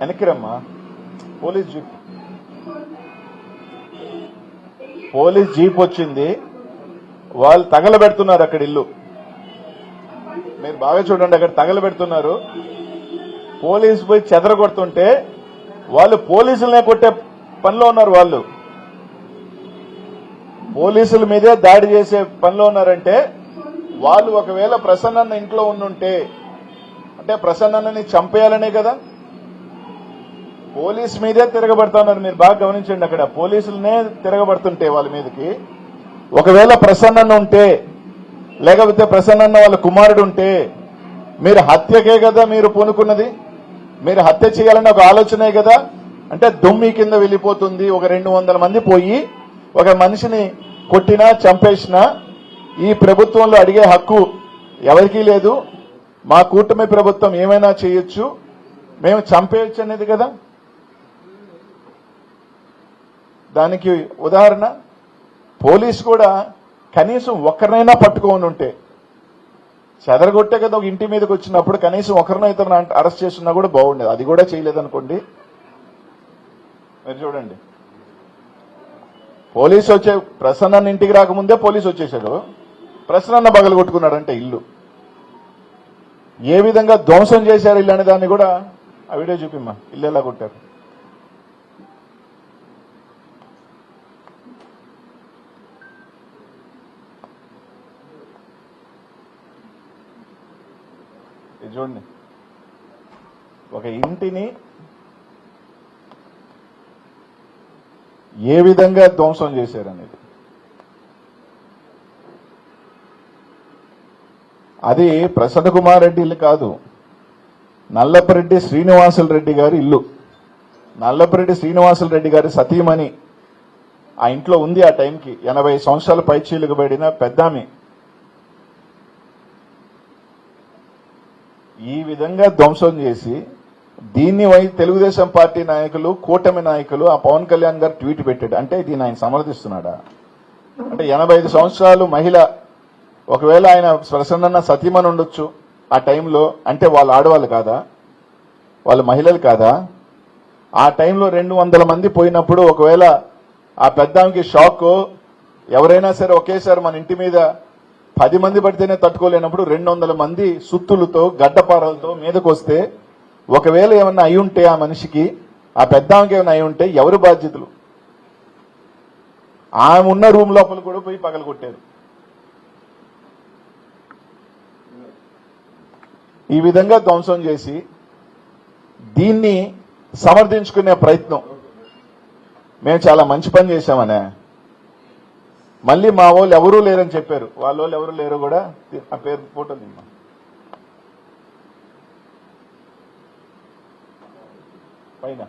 వెనక్కిరమ్మా police jeep. Police jeep వచ్చింది. వాళ్ళు తగలబెడుతున్నారు అక్కడ ఇల్లు. మీరు బాగా చూడండి అక్కడ తగలబెడుతున్నారు. పోలీసు పోయి చెదరగొడుతుంటే వాళ్ళు పోలీసులనే కొట్టే పనిలో ఉన్నారు వాళ్ళు. పోలీసుల మీదే దాడి చేసే పనిలో ఉన్నారంటే వాళ్ళు ఒకవేళ ప్రసన్నన్న ఇంట్లో ఉండుంటే అంటే ప్రసన్నన్నని చంపేయాలనే కదా? పోలీస్ మీదే తిరగబడుతున్నారు మీరు బాగా గమనించండి అక్కడ. పోలీసులనే తిరగబడుతుంటే వాళ్ళ మీదకి. ఒకవేళ ప్రసన్న ఉంటే లేకపోతే ప్రసన్న వాళ్ళ కుమారుడు ఉంటే మీరు హత్యకే కదా మీరు పూనుకున్నది? మీరు హత్య చేయాలని ఒక ఆలోచనే కదా? అంటే దుమ్మి కింద వెళ్ళిపోతుంది ఒక రెండు వందల మంది పోయి ఒక మనిషిని కొట్టినా చంపేసినా ఈ ప్రభుత్వంలో అడిగే హక్కు ఎవరికీ లేదు. మా కూటమి ప్రభుత్వం ఏమైనా చేయొచ్చు? మేము చంపేయచ్చు అనేది కదా? దానికి ఉదాహరణ పోలీసు కూడా కనీసం ఒక్కరినైనా పట్టుకోని ఉంటే చెదరగొట్టే కదా ఒక ఇంటి మీదకి వచ్చినప్పుడు కనీసం ఒకరినో ఇతరుని అరెస్ట్ చేస్తున్నా కూడా బాగుండేది. అది కూడా చేయలేదనుకోండి. మీరు చూడండి. పోలీసు వచ్చే ప్రసన్న ఇంటికి రాకముందే పోలీసు వచ్చేసాడు. ప్రసన్న బగలు కొట్టుకున్నాడంటే ఇల్లు. ఏ విధంగా ధ్వంసం చేశారు ఇల్లు అనే దాన్ని కూడా ఆ వీడియో చూపిమ్మా. ఇల్లు ఎలా కొట్టారు? ఇది చూడండి. ఒక ఇంటిని ఏ విధంగా ధ్వంసం చేశారనేది. అది ప్రసన్న కుమార్ రెడ్డి ఇల్లు కాదు. నల్లపరెడ్డి శ్రీనివాసులు రెడ్డి గారి ఇల్లు. నల్లపరెడ్డి శ్రీనివాసులు రెడ్డి గారి సతీమణి ఆ ఇంట్లో ఉంది ఆ టైంకి. ఎనభై సంవత్సరాల పైచీలకు పడిన పెద్దామి. ఈ విధంగా ధ్వంసం చేసి దీన్ని వై తెలుగుదేశం పార్టీ నాయకులు కూటమి నాయకులు ఆ పవన్ కళ్యాణ్ గారు ట్వీట్ పెట్టాడు. అంటే దీన్ని ఆయన సమర్థిస్తున్నాడా? అంటే ఎనభై ఐదు సంవత్సరాలు మహిళ ఒకవేళ ఆయన ప్రసన్న సతీమని ఉండొచ్చు ఆ టైంలో అంటే వాళ్ళు ఆడవాళ్ళు కాదా? వాళ్ళు మహిళలు కాదా? ఆ టైంలో రెండు వందల మంది పోయినప్పుడు ఒకవేళ ఆ పెద్దానికి షాక్ ఎవరైనా సరే ఒకేసారి మన ఇంటి మీద పది మంది పడితేనే తట్టుకోలేనప్పుడు రెండు వందల మంది సుత్తులతో గడ్డపారలతో మీదకు వస్తే ఒకవేళ ఏమన్నా అయి ఉంటే ఆ మనిషికి ఆ పెద్దానికి ఏమైనా అయి ఉంటే ఎవరు బాధ్యతలు? ఆమె ఉన్న రూమ్ లోపల కూడా పోయి పగల కొట్టారు. ఈ విధంగా ధ్వంసం చేసి దీన్ని సమర్థించుకునే ప్రయత్నం. మేము చాలా మంచి పని చేశామనే. మళ్ళీ మా వాళ్ళు ఎవరూ లేరని చెప్పారు. వాళ్ళ వాళ్ళు ఎవరు లేరు కూడా ఆ పేరు ఫోటో నిమ్మ పైన.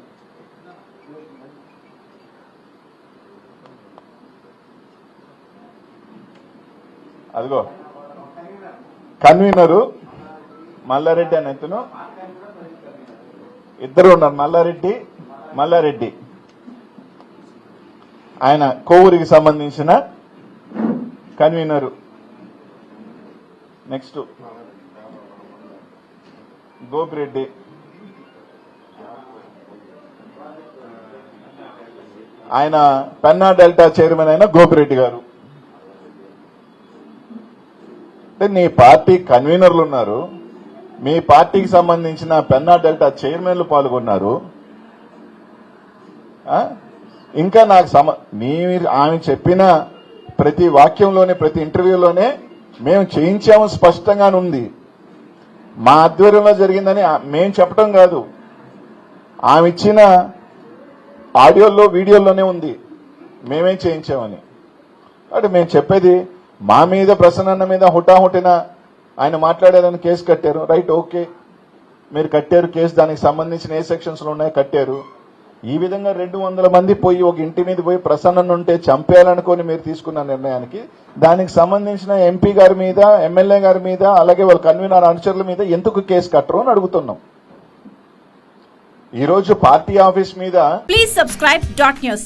అదిగో. కన్వీనరు మల్లారెడ్డి అని ఎత్తును ఇద్దరు ఉన్నారు. మల్లారెడ్డి మల్లారెడ్డి. ఆయన కోవూరికి సంబంధించిన కన్వీనరు. నెక్స్ట్ గోపిరెడ్డి. ఆయన పెన్నా డెల్టా చైర్మన్ అయిన గోపిరెడ్డి గారు. అంటే నీ పార్టీ కన్వీనర్లు ఉన్నారు. మీ పార్టీకి సంబంధించిన పెన్నా డెల్టా చైర్మన్లు పాల్గొన్నారు. ఇంకా నాకు సమ మీరు ఆమె చెప్పిన ప్రతి వాక్యంలోనే ప్రతి ఇంటర్వ్యూలోనే మేము చేయించాము స్పష్టంగానే ఉంది. మా ఆధ్వర్యంలో జరిగిందని మేం మేము చెప్పడం కాదు. ఆమె ఇచ్చిన ఆడియోల్లో వీడియోల్లోనే ఉంది. మేమే చేయించామని. అంటే మేము చెప్పేది మా మీద ప్రసన్న మీద హుటాహుటిన ఆయన మాట్లాడారని కేసు కట్టారు. Right okay. మీరు కట్టారు కేసు దానికి సంబంధించిన ఏ సెక్షన్స్లో ఉన్నాయో కట్టారు. ఈ విధంగా రెండు వందల మంది పోయి ఒక ఇంటి మీద పోయి ప్రసన్నను ఉంటే చంపేయాలనుకొని మీరు తీసుకున్న నిర్ణయానికి దానికి సంబంధించిన ఎంపీ గారి మీద ఎమ్మెల్యే గారి మీద అలాగే వాళ్ళ కన్వీనర్ అనుచరుల మీద ఎందుకు కేసు కట్టరు అని అడుగుతున్నాం. ఈ రోజు పార్టీ ఆఫీస్ మీద ప్లీజ్ సబ్స్క్రైబ్ డాట్ న్యూస్